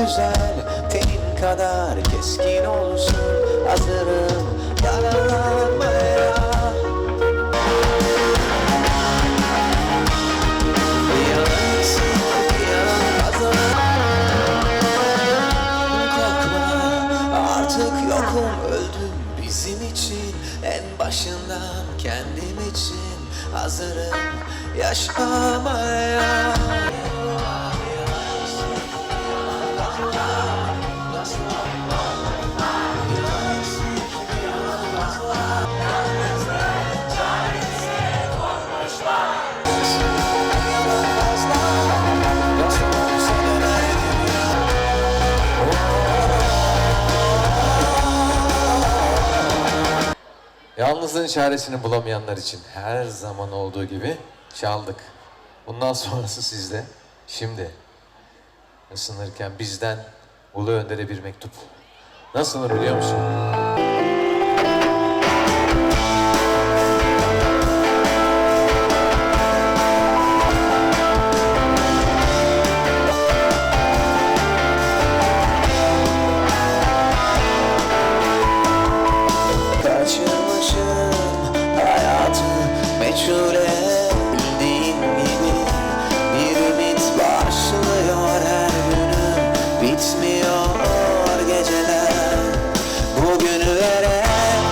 güzel Tenin kadar keskin olsun Hazırım yaralanmaya Yalansın yalan Korkma artık yokum. Öldüm bizim için En başından kendim için hazırım yaşamaya Yalnızlığın çaresini bulamayanlar için her zaman olduğu gibi çaldık. Bundan sonrası sizde. Şimdi ısınırken bizden Ulu Önder'e bir mektup. Nasıl biliyor musun? Bildiğin gibi bir ümit başlıyor her günüm Bitmiyor geceler. Bugünü veren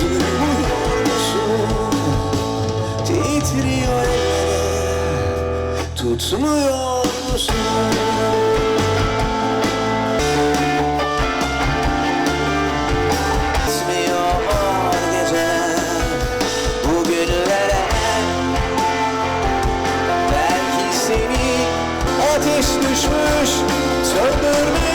Duymuyor musun? Titriyor ellerim. Tutmuyor musun? Ateş düşmüş Söndürmeye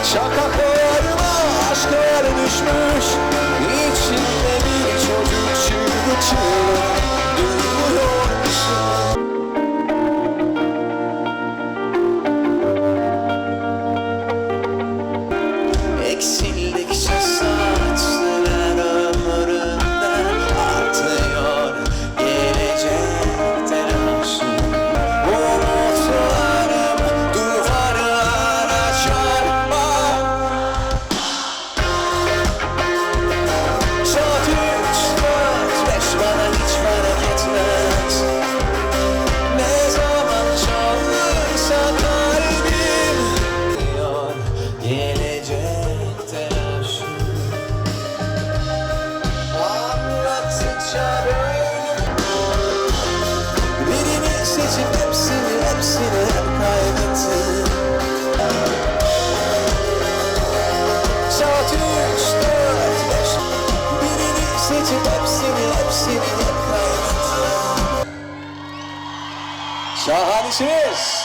biliyormuşsun şakaklarıma aşklar düşmüş. İçinde bir çocuk çığlık çığlık Sahani Sinis.